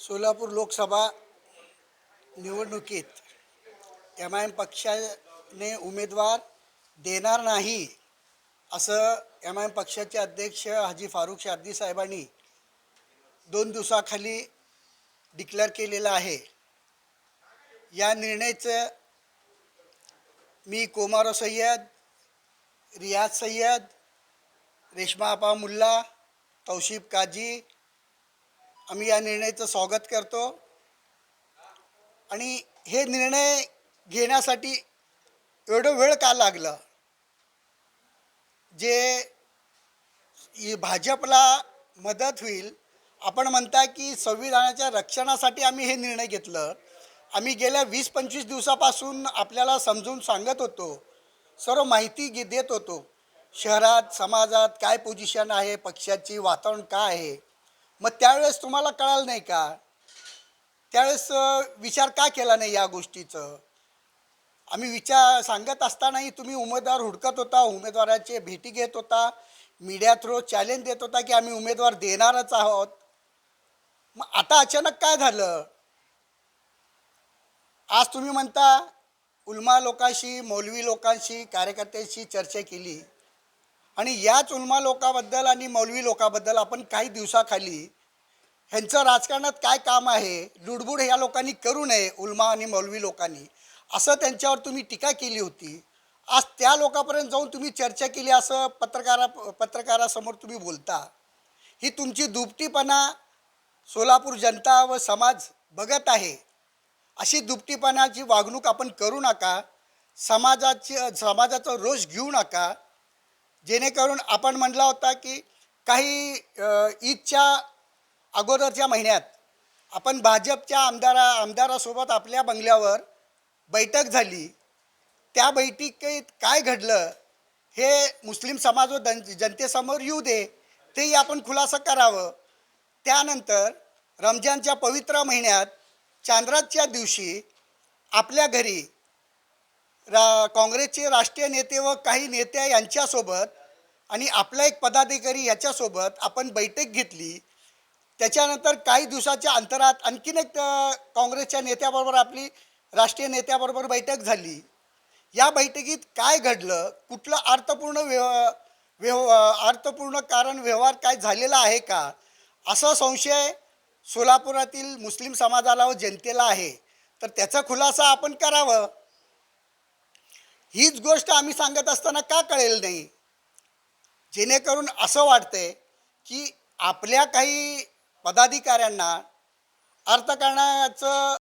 सोलापूर लोकसभा निवडणुकीत M I am पक्षाने उमेदवार देणार नाही असं एम आय एम पक्षाचे अध्यक्ष हाजी फारुख शार्दी साहेबांनी दोन दिवसाखाली डिक्लेअर केलेलं आहे. या निर्णयाचं मी कोमारो सय्यद रियाज सय्यद रेश्मा आपा मुल्ला तौशिब काजी आम्ही या निर्णयाचं स्वागत करतो. आणि हे निर्णय घेण्यासाठी एवढं वेळ का लागलं? जे भाजपला मदत होईल आपण म्हणता की संविधानाच्या रक्षणासाठी आम्ही हे निर्णय घेतलं. आम्ही गेल्या वीस पंचवीस दिवसापासून आपल्याला समजून सांगत होतो सर्व माहिती घे- देत होतो. शहरात समाजात काय पोझिशन आहे पक्षाची वातावरण काय आहे? मग त्यावेळेस तुम्हाला कळालं नाही का? त्यावेळेस विचार का केला नाही या गोष्टीचं? आम्ही विचार सांगत असतानाही तुम्ही उमेदवार हुडकत होता उमेदवाराचे भेटी घेत होता मीडिया थ्रू चॅलेंज देत होता की आम्ही उमेदवार देणारच आहोत. मग आता अचानक काय झालं? आज तुम्ही म्हणता उलमा लोकांशी मौलवी लोकांशी कार्यकर्त्यांशी चर्चा केली. आणि याच उलमा लोकाबद्दल आणि मौलवी लोकाबद्दल आपण काही दिवसाखाली ह्यांचं राजकारणात काय काम आहे लुडबुड ह्या लोकांनी करू नये उलमा आणि मौलवी लोकांनी असं त्यांच्यावर तुम्ही टीका केली होती. आज त्या लोकांपर्यंत जाऊन तुम्ही चर्चा केली असं पत्रकारा पत्रकारासमोर तुम्ही बोलता. ही तुमची दुपटीपणा सोलापूर जनता व समाज बघत आहे. अशी दुपटीपणाची वागणूक आपण करू नका. समाजाची समाजाचा रोष घेऊ नका. जेणेकरून आपण म्हटला होता की काही ईदच्या अगोदरच्या महिन्यात आपण भाजपच्या आमदारा आमदारासोबत आपल्या बंगल्यावर बैठक झाली. त्या बैठकीत काय घडलं हे मुस्लिम समाज व दन जनतेसमोर येऊ दे तेही आपण खुलासा करावं. त्यानंतर रमजानच्या पवित्र महिन्यात चांद्राच्या दिवशी आपल्या घरी रा काँग्रेसचे राष्ट्रीय नेते व काही नेत्या यांच्यासोबत आणि आपला एक पदाधिकारी याच्यासोबत आपण बैठक घेतली. त्याच्यानंतर काही दिवसाच्या अंतरात आणखीन एक काँग्रेसच्या नेत्याबरोबर आपली राष्ट्रीय नेत्याबरोबर बैठक झाली. या बैठकीत काय घडलं? कुठलं अर्थपूर्ण व्यव व्यव अर्थपूर्ण कारण व्यवहार काय झालेला आहे का? असा संशय सोलापुरातील मुस्लिम समाजाला व जनतेला आहे. तर त्याचा खुलासा आपण करावं. हीच गोष्ट आम्ही सांगत असताना का कळेल नाही? जेणेकरून असं वाटतंय की आपल्या काही पदाधिकाऱ्यांना अर्थकारणाचं